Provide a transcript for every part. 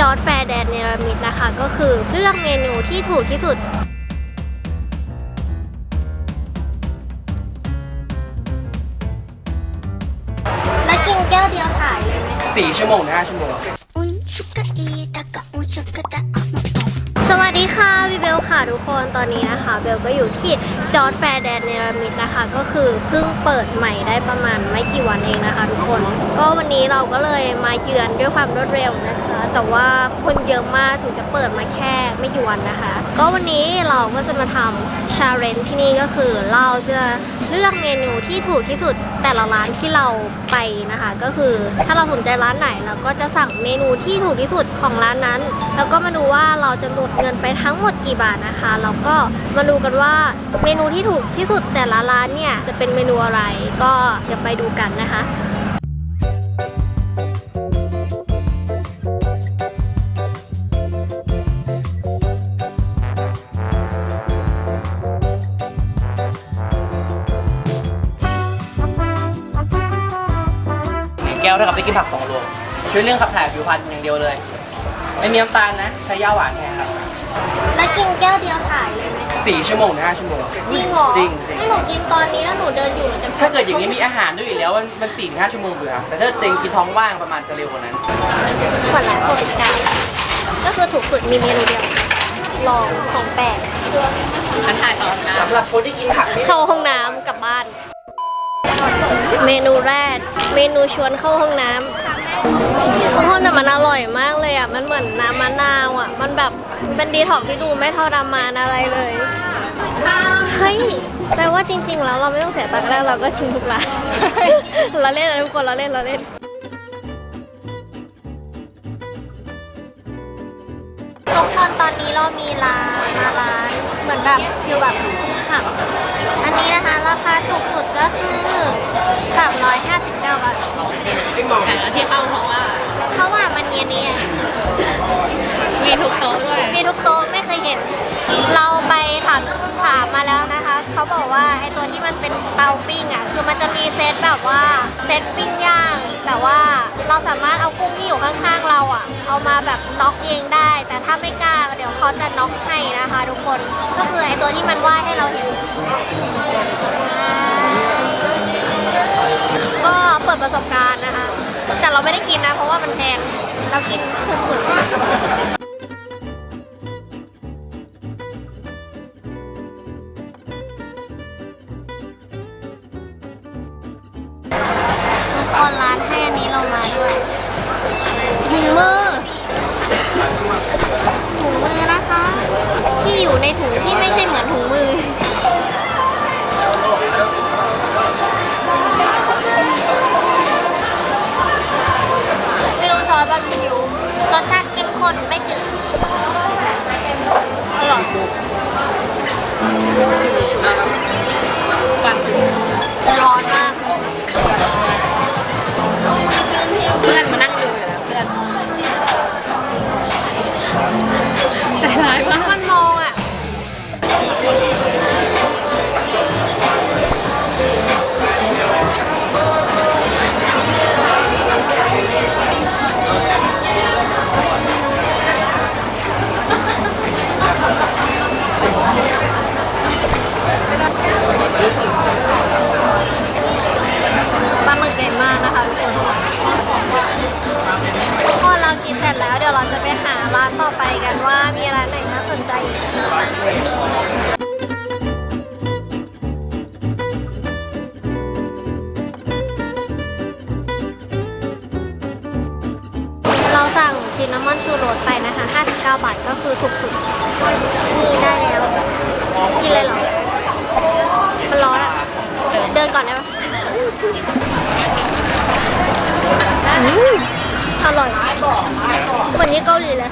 จอร์ดแฟร์แดนเนรมิตนะคะ ก็คือเลือกเมนูที่ถูกที่สุดแล้วกินแก้วเดียวถ่ายเลยไหมสี่ชั่วโมงห้าชั่วโมงสวัส ดีค่ะพี่เบลค่ะทุกคนตอนนี้นะคะ เบลก็อยู่ที่จอร์ดแฟร์แดนเนรมิตนะคะ ก็คือเพิ่งเปิดใหม่ได้ประมาณไม่กี่วันเองนะคะ ทุกคน ก็วันนี้เราก็เลยมาเยือนด้วยความรวดเร็วนะคะ แต่ว่าคนเยอะมากถึงจะเปิดมาแค่ไม่กี่วันนะคะ ก็วันนี้เราก็จะมาทำชาเลนจ์ที่นี่ก็คือเราจะ เลือกเมนูที่ถูกที่สุดแต่ละร้านที่เราไปนะคะ ก็คือถ้าเราสนใจร้านไหนเราก็จะสั่งเมนูที่ถูกที่สุดของร้านนั้น แล้วก็มาดูว่าเราจะหมดเงินไปทั้งหมดกี่บาทนะคะแล้วก็มาดูกันว่าเมนูที่ถูกที่สุดแต่ละร้านเนี่ยจะเป็นเมนูอะไรก็จะไปดูกันนะคะ ก้วเท่ากับได้กินผักสองโลช่วยเรื่องขับถ่ายผิวพรรณอย่างเดียวเลย ไม่มีน้ำตาลนะ ใช้ย่าหวานแทนครับแล้วกินแก้วเดียวถ่ายเลยไหมสี่ชั่วโมงห้าชั่วโมง จริงเหรอจริงจริงให้หนูกินตอนนี้แล้วหนูเดินอยู่หนูจะถ้าเกิดอย่างนี้มีอาหารด้วยอยู่แล้วมันมันสี่ถึงห้าชั่วโมงอยู่ครับแต่ถ้าเต็งกินท้องว่างประมาณจะเร็วกว่านั้น เหมือนร้านโปรติกาก็คือถูกสุดมีเมนูเดียว ลองของแปลกฉันถ่ายตอนนะสำหรับคนที่กินผักไม่เข้าห้องน้ำกลับบ้าน เมนูแรก เมนูชวนเข้าห้องน้ำทุกคนแต่มันอร่อยมากเลยอะ มันเหมือนน้ำมะนาวอะ มันแบบเป็นดีท็อกซ์ที่ดูไม่ทรมานอะไรเลย เฮ้ยแปลว่าจริงๆแล้วเราไม่ต้องเสียตังค์แล้วเราก็ชิมทุกร้านเราเล่นนะทุกคนเราเล่นเราเล่นทุกคนตอนนี้เรามีร้านมาร้านเหมือนแบบคือแบบขับ อันนี้นะคะราคาถูกสุดก็คือ 359 บาทแต่ละที่เข้าเพราะว่าเพราะว่ามันเนียเนี่ยมีทุกโต๊ะด้วยมีทุกโต๊ะไม่เคยเห็น เราไปถามถามมาแล้วนะคะ เขาบอกว่าไอตัวที่มันเป็นเตาปิ้งอะคือมันจะมีเซตแบบว่าเซตปิ้งย่าง แต่ว่าเราสามารถเอากุ้งที่อยู่ข้างๆเราอะ เอามาแบบน็อกเองได้ แต่ถ้าไม่กล้าเดี๋ยวเขาจะน็อกให้นะคะทุกคนก็คือไอตัวที่มันว่ายให้เราเห็นก็เปิดประสบการณ์นะคะ แต่เราไม่ได้กินนะเพราะว่ามันแพงเรากินถูกสุด ถุ ทุกคนเรากินเสร็จแล้วเดี๋ยวเราจะไปหาร้านต่อไปกันว่ามีร้านไหนน่าสนใจอีกเราสั่งชินนามอนชูโรสไปนะคะ 59 บาทก็คือถูกสุด นี่ได้แล้ว กินเลยเหรอ มันร้อนอะเดินก่อนได้ปะอืม อร่อยเหมือนที่เกาหลีเลย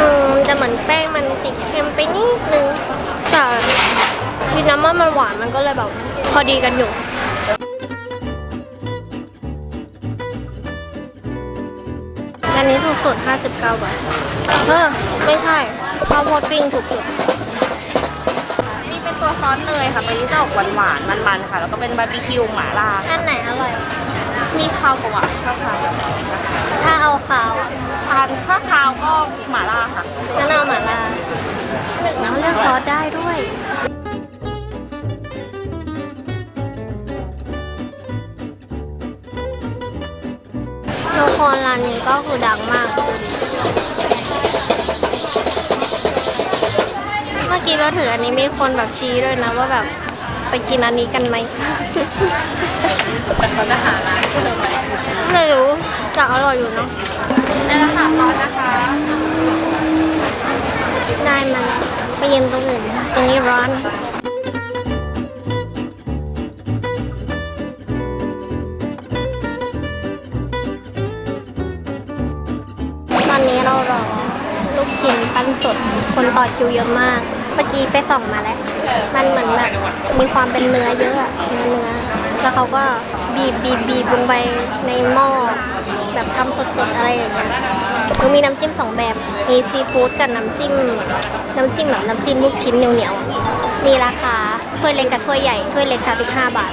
อืมแต่เหมือนแป้งมันติดเค็มไปนิดนึงแต่วิน้ำมันมันหวานมันก็เลยแบบพอดีกันอยู่อันนี้ถูกสุด 59 บาท เออ ไม่ใช่ข้าวโพดปิ้งถูกสุดนี่เป็นตัวซอสเนยค่ะตัวนี้จะออกหวานๆ มันๆ ค่ะ แล้วก็เป็นบาร์บีคิวหม่าล่าอันไหนอร่อย มีข้าวกับหวานชอบทานแบบไหนคะถ้าเอาขาวอะข้าวกันถ้าคาวก็หม่าล่าค่ะมะนาหม่าล่าแล้วเลือกซอสได้ด้วย ทุกคนร้านนี้ก็คือดังมาก เมื่อกี้เราถืออันนี้มีคนแบบชี้ด้วยนะว่าแบบ ไปกินอันนี้กันไหม แต่เขาจะหาร้านที่เราไปไม่รู้จะอร่อยอยู่เนาะนี่แหละค่ะร้อนนะคะ ได้มาแล้วไปยืนตรงอื่นตรงนี้ร้อนตอนนี้เรารอลูกชิ้นปั้นสด คนต่อคิวเยอะมาก เมื่อกี้ไปส่องมาแล้ว มันเหมือนแบบมีความเป็นเนื้อเยอะเนื้อเนื้อ แล้วเขาก็บีบบีบบีบลงไปในหม้อแบบทำสดๆอะไรอย่างเงี้ยมันมีน้ำจิ้มสองแบบ มีซีฟู้ดกับน้ำจิ้ม น้ำจิ้มแบบน้ำจิ้มลูกชิ้นเหนียวๆ มีราคาถ้วยเล็กกับถ้วยใหญ่ ถ้วยเล็ก35บาท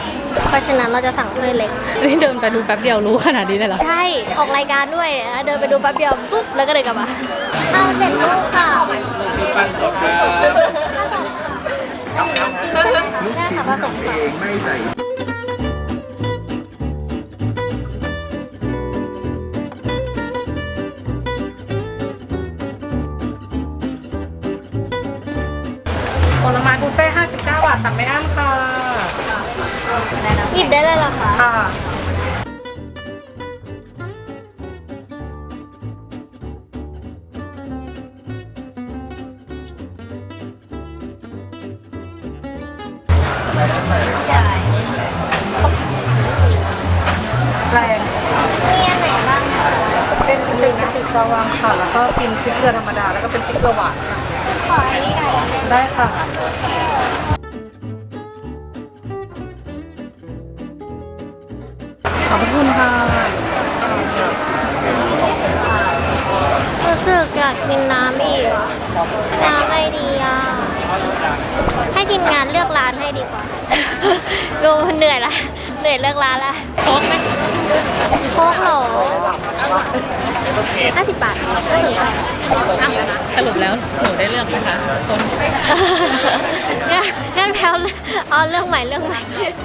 เพราะฉะนั้นเราจะสั่งถ้วยเล็ก นี่เดินไปดูแป๊บเดียวรู้ขนาดนี้เลยเหรอ ใช่ ออกรายการด้วยนะเดินไปดูแป๊บเดียวปุ๊บแล้วก็เดินกลับมา เอาเจ็ดลูกค่ะชื่อปั้นสดครับได้ค่ะผสมค่ะผลไม้บุฟเฟ่ต์59 บาทตักไม่อั้นค่ะ หยิบได้เลยเหรอคะ ค่ะแรงมีอันไหนบ้างคะเป็นหนึ่งติดกระวังค่ะ แล้วก็กินพริกเกลือธรรมดา แล้วก็เป็นพริกเกลือหวานค่ะขออันนี้ไก่ได้ไหมได้ค่ะ คุณค่ะรู้สึกอยากกินน้ำอีกอะน้ำอะไรดีอะ ให้ทีมงานเลือกร้านให้ดีกว่า ดูเหนื่อยละเหนื่อยเลือกร้านละโค้กไหมโค้กเหรอห้าสิบบาทห้าสิบบาทสรุปแล้วหนูได้เลือกไหมคะคน งั้นงั้นแพลวเอาเรื่องใหม่เรื่องใหม่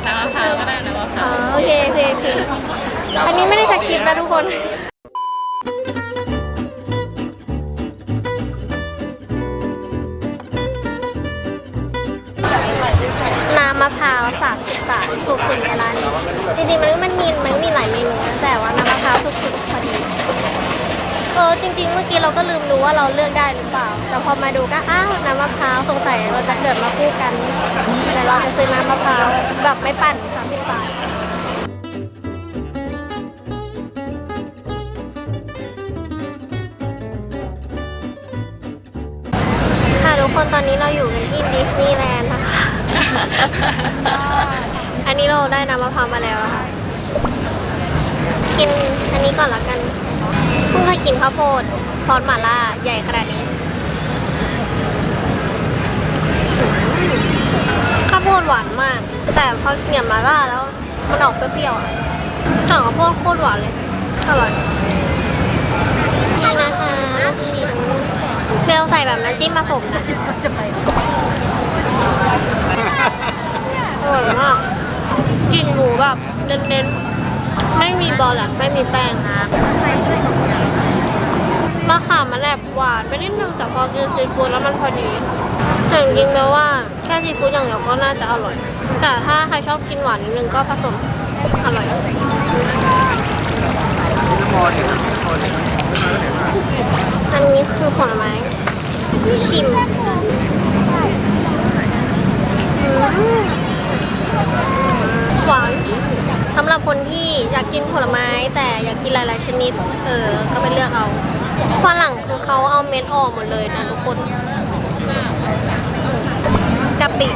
น้ำมะพร้าวก็ได้นะมะพร้าอวโอเคโอเคโอเคอันนี้ไม่ได้สคริปต์นะทุกคน น้ำมะพร้าว30บาทถูกสุดในร้านนี้จริงๆมันมันมีมันมีหลายเมนูนะแต่ว่าน้ำมะพร้าวถูกสุด จริง ๆ เมื่อกี้เราก็ลืมดูว่าเราเลือกได้หรือเปล่า แต่พอมาดูก็อ้าวน้ำมะพร้าวสงสัยเราจะเกิดมาคู่กันแต่เราจะซื้อน้ำมะพร้าวแบบไม่ปั่น30บาทค่ะทุกคนตอนนี้เราอยู่กันที่ดิสนีย์แลนด์นะคะ อันนี้เราได้น้ำมะพร้าวมาแล้วนะคะ กินอันนี้ก่อนละกันเพิ่งเคยกินข้าวโพดทอดหม่าล่าใหญ่ขนาดนี้ ข้าวโพดหวานมาก แต่พอเกี่ยมหม่าล่าแล้ว มันออกเปรี้ยวๆอะสั่งข้าวโพดโคตรหวานเลย อร่อยนี่นะคะลูกชิ้นเบลใส่แบบน้ำจิ้มผสมนะจะไปอร่อยมากกลิ่นหมูแบบเน้นๆ ไม่มีบอลอะไม่มีแป้งนะมะขามมันแอบหวานไปนิดนึงแต่พอกินซีฟู้ดแล้วมันพอดีแต่จริงๆแล้วว่าแค่ซีฟู้ดอย่างเดียวก็น่าจะอร่อย แต่ถ้าใครชอบกินหวานนิดนึงก็ผสมอร่อยอันนี้คือผลไม้ชิมหวาน สำหรับคนที่อยากกินผลไม้ แต่อยากกินหลายๆชนิด เออ ก็ไปเลือกเอาฝรั่งคือเขาเอาเม็ดออกหมดเลยนะทุกคนกะปิ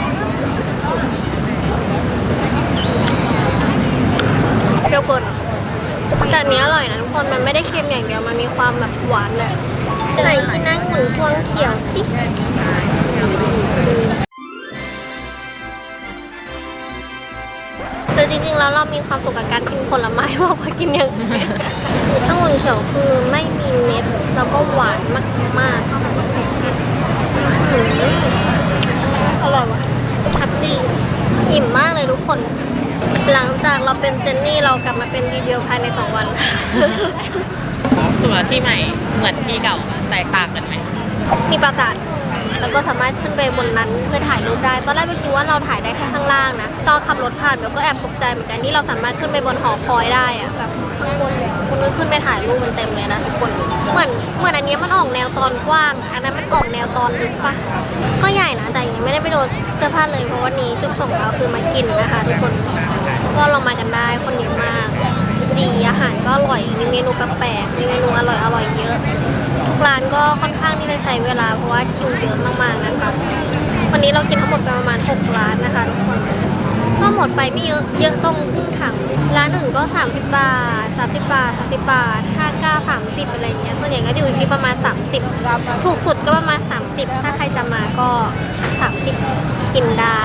เปรี้ยวกินแต่นนี้อร่อยนะทุกคนมันไม่ได้เค็มอย่างเดียวมันมีความแบบหวานเลยไหนกินนั่งหมุนพวงเขียวสิ ริงๆแล้วเรามีความสุขกับการกินผลไม้มากกว่ากินอย่างอื่นองุ่นเขียวคือไม่มีเม็ดแล้วก็หวานมากๆอืมอร่อยว่ะแฮปปี้อิ่มมากเลยทุกคน หลังจากเราเป็นเจนนี่เรากลับมาเป็นดีเดียวภายในสองวันถือว่าที่ใหม่เหมือนที่เก่าแตกต่างกันไหมมีประกาศ แล้วก็สามารถขึ้นไปบนนั้นเพื่อถ่ายรูปได้ ตอนแรกไม่คิดว่าเราถ่ายได้แค่ข้างล่างนะ ตอนขับรถผ่านเบลก็แอบตกใจเหมือนกันที่เราสามารถขึ้นไปบนหอคอยได้อะแบบข้างบนคุณขึ้นไปถ่ายรูปมันเต็มเลยนะทุกคน เหมือนเหมือนอันนี้มันออกแนวตอนกว้าง อันนั้นมันออกแนวตอนลึกปะก็ใหญ่นะแต่ยังไม่ได้ไปโดนเสื้อผ้าเลยเพราะวันนี้จุดส่งเราคือมากินนะคะทุกคน ก็ลองมากันได้คนเยอะมาก ดีอาหารก็อร่อยมีเมนูแปลกมีเมนูอร่อยอร่อยเยอะ ร้านก็ค่อนข้างที่จะใช้เวลาเพราะว่าคิวเยอะมากๆนะคะวันนี้เรากินทั้งหมดไปประมาณ 6 ร้านนะคะทุกคนก็หมดไปไม่เยอะเยอะตรงครึ่งถังร้านอื่นก็ 30 บาท 30 บาท 30 บาท59 30 อะไรเงี้ยส่วนใหญ่ก็อยู่ที่ประมาณ 30 ถูกสุดก็ประมาณ 30 ถ้าใครจะมาก็ 30 กินได้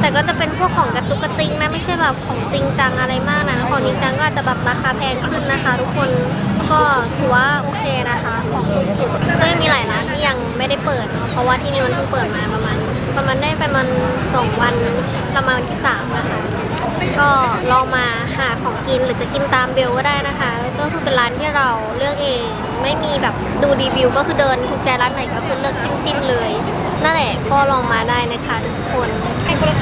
แต่ก็จะเป็นพวกของกระตุกกระจิงนะไม่ใช่แบบของจริงจังอะไรมากนะของจริงจังก็อาจจะแบบราคาแพงขึ้นนะคะ ทุกคนก็ถือว่าโอเคนะคะของถูกสุดก็ยังมีหลายร้านที่ยังไม่ได้เปิดเนอะเพราะว่าที่นี่มันเพิ่งเปิดมาประมาณประมาณได้ประมาณสองวันประมาณวันที่สามนะคะก็ลองมาหาของกินหรือจะกินตามเบลก็ได้นะคะ ก็คือเป็นร้านที่เราเลือกเอง ไม่มีแบบดูรีวิวก็คือเดินถูกใจร้านไหนก็คือเลือกจิ้มๆเลย นั่นแหละก็ลองมาได้นะคะทุกคน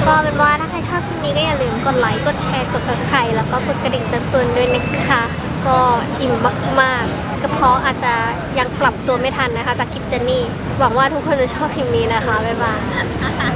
ก็เป็นว่าถ้าใครชอบคลิปนี้ก็อย่าลืมกดไลค์กดแชร์กด subscribe แล้วก็กดกระดิ่งแจ้งเตือนด้วยนะคะ ก็อิ่มมากๆกระเพาะอาจจะยังปรับตัวไม่ทันนะคะ จากคลิปเจนนี่หวังว่าทุกคนจะชอบคลิปนี้นะคะบ๊ายบาย